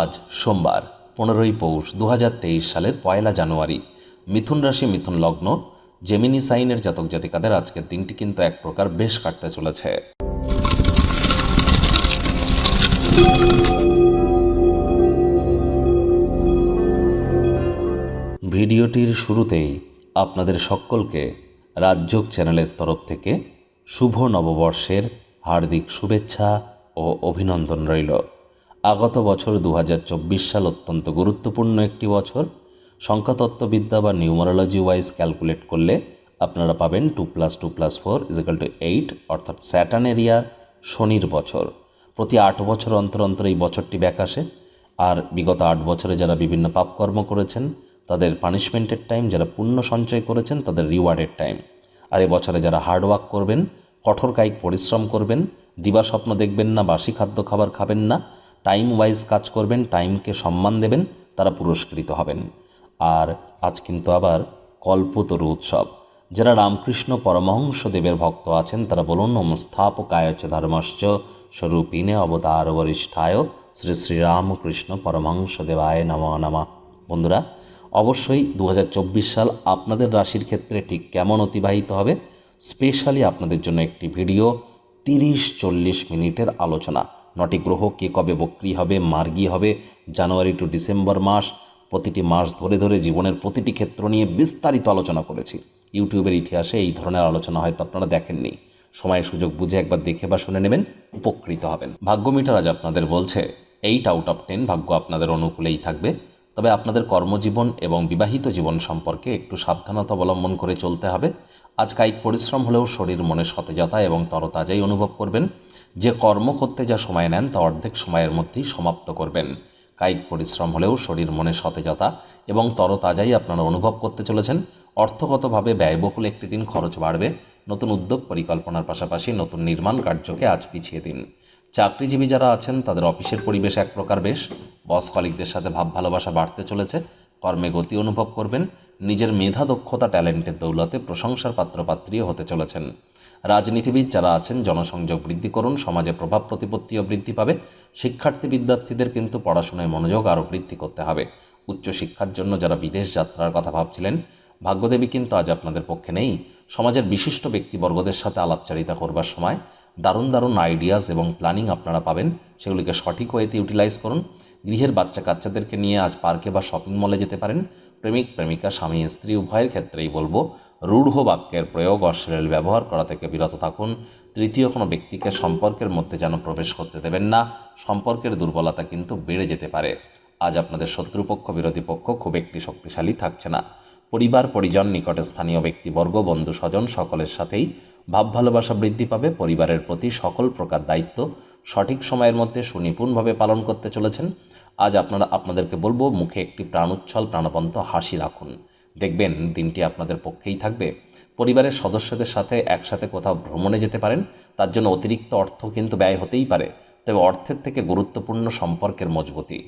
আজ সোমবার, পনেরোই পৌষ দু হাজার তেইশ সালের পয়লা জানুয়ারি। মিথুন রাশি, মিথুন লগ্ন জেমিনি সাইনের জাতক জাতিকাদের আজকের দিনটি কিন্তু এক প্রকার বেশ কাটতে চলেছে। ভিডিওটির শুরুতেই আপনাদের সকলকে রাজযোগ চ্যানেলের তরফ থেকে শুভ নববর্ষের হার্দিক শুভেচ্ছা ও অভিনন্দন রইল। আগত বছর দু হাজার চব্বিশ সাল অত্যন্ত গুরুত্বপূর্ণ একটি বছর। সংখ্যাতত্ত্ববিদ্যা বা নিউমারোলজি ওয়াইজ ক্যালকুলেট করলে আপনারা পাবেন two plus two plus four is equal to eight, অর্থাৎ স্যাটার্ন এরিয়ার শনির বছর। প্রতি আট বছর অন্তর অন্তর এই বছরটি ব্যাক আসে। আর বিগত আট বছরে যারা বিভিন্ন পাপকর্ম করেছেন, তাদের পানিশমেন্টের টাইম, যারা পুণ্য সঞ্চয় করেছেন, তাদের রিওয়ার্ডের টাইম। আর বছরে যারা হার্ডওয়ার্ক করবেন, কঠোর কায়িক পরিশ্রম করবেন দিবা স্বপ্ন দেখবেন না, বাসি খাদ্য খাবার খাবেন না টাইম ওয়াইজ কাজ করবেন টাইমকে সম্মান দেবেন, তারা পুরস্কৃত হবেন। আর আজ কিন্তু আবার কল্পতরু উৎসব। যারা রামকৃষ্ণ পরমহংস দেবের ভক্ত আছেন, তারা বলুন ওম স্থাপকায় চ ধর্মশ্চ স্বরূপিণে অবতার বরিষ্ঠায় শ্রী শ্রীরামকৃষ্ণ পরমহংস দেবায় নম নমা। বন্ধুরা, অবশ্যই দু হাজার চব্বিশ সাল আপনাদের রাশির ক্ষেত্রে ঠিক কেমন অতিবাহিত হবে? স্পেশালি আপনাদের জন্য একটি ভিডিও তিরিশ চল্লিশ মিনিটের আলোচনা। নটি গ্রহ কে কবে বক্রি হবে, মার্গী হবে, জানুয়ারি টু ডিসেম্বর মাস, প্রতিটি মাস ধরে ধরে জীবনের প্রতিটি ক্ষেত্র নিয়ে বিস্তারিত আলোচনা করেছি। ইউটিউবের ইতিহাসে এই ধরনের আলোচনা হয়তো আপনারা দেখেননি। সময় সুযোগ বুঝে একবার দেখে বা শুনে নেবেন, উপকৃত হবেন। ভাগ্য মিটার আজ আপনাদের বলছে এইট আউট অফ টেন ভাগ্য আপনাদের অনুকূলেই থাকবে। তবে আপনাদের কর্মজীবন এবং বিবাহিত জীবন সম্পর্কে একটু সাবধানতা অবলম্বন করে চলতে হবে। আজ কায়িক পরিশ্রম হলেও শরীর মনে সতেজতা এবং তরতাজাই অনুভব করবেন। যে কর্ম করতে যা সময় নেন তা অর্ধেক সময়ের মধ্যেই সমাপ্ত করবেন। কায়িক পরিশ্রম হলেও শরীর মনে সতেজতা এবং তরতাজাই আপনারা অনুভব করতে চলেছেন। অর্থগতভাবে ব্যয়বহুল একটি দিন খরচ বাড়বে। নতুন উদ্যোগ পরিকল্পনার পাশাপাশি নতুন নির্মাণ কার্যকে আজ পিছিয়ে দিন। চাকরিজীবী যারা আছেন, তাদের অফিসের পরিবেশ এক প্রকার বেশ। বস কলিকদের সাথে ভাব ভালোবাসা বাড়তে চলেছে। কর্মে গতি অনুভব করবেন। নিজের মেধা, দক্ষতা, ট্যালেন্টের দৌলতে প্রশংসার পাত্রপাত্রীও হতে চলেছেন। রাজনীতিবিদ যারা আছেন, জনসংযোগ বৃদ্ধি করুন, সমাজে প্রভাব প্রতিপত্তিও বৃদ্ধি পাবে। শিক্ষার্থী বিদ্যার্থীদের কিন্তু পড়াশোনায় মনোযোগ আরও বৃদ্ধি করতে হবে। উচ্চশিক্ষার জন্য যারা বিদেশ যাত্রার কথা ভাবছিলেন, ভাগ্যদেবী কিন্তু আজ আপনাদের পক্ষে নেই। সমাজের বিশিষ্ট ব্যক্তিবর্গদের সাথে আলাপচারিতা করবার সময় দারুণ দারুণ আইডিয়াস এবং প্ল্যানিং আপনারা পাবেন। সেগুলিকে সঠিক ওয়েতে ইউটিলাইজ করুন। গৃহের বাচ্চা কাচ্চাদেরকে নিয়ে আজ পার্কে বা শপিং মলে যেতে পারেন। প্রেমিক, প্রেমিকা, স্বামী, স্ত্রী, উভয়ের ক্ষেত্রেই বলব রূঢ় বাক্যের প্রয়োগ অশ্লীল ব্যবহার করা থেকে বিরত থাকুন। তৃতীয় কোনো ব্যক্তিকে সম্পর্কের মধ্যে যেন প্রবেশ করতে দেবেন না, সম্পর্কের দুর্বলতা কিন্তু বেড়ে যেতে পারে। আজ আপনাদের শত্রুপক্ষ, বিরোধী পক্ষ খুব একটি শক্তিশালী থাকছে না। পরিবার, পরিজন, নিকটে স্থানীয় ব্যক্তিবর্গ, বন্ধু, স্বজন সকলের সাথেই ভাব ভালোবাসা বৃদ্ধি পাবে। পরিবারের প্রতি সকল প্রকার দায়িত্ব সঠিক সময়ের মধ্যে সুনিপুণভাবে পালন করতে চলেছেন। আজ আপনারা, আপনাদেরকে বলব, মুখে একটি প্রাণোচ্ছল, প্রাণবন্ত হাসি রাখুন। দেখবেন দিনটি আপনাদের পক্ষেই থাকবে। পরিবারের সদস্যদের সাথে একসাথে কোথাও ভ্রমণে যেতে পারেন, তার জন্য অতিরিক্ত অর্থ কিন্তু ব্যয় হতেই পারে। তবে অর্থের থেকে গুরুত্বপূর্ণ সম্পর্কের মজবুতি।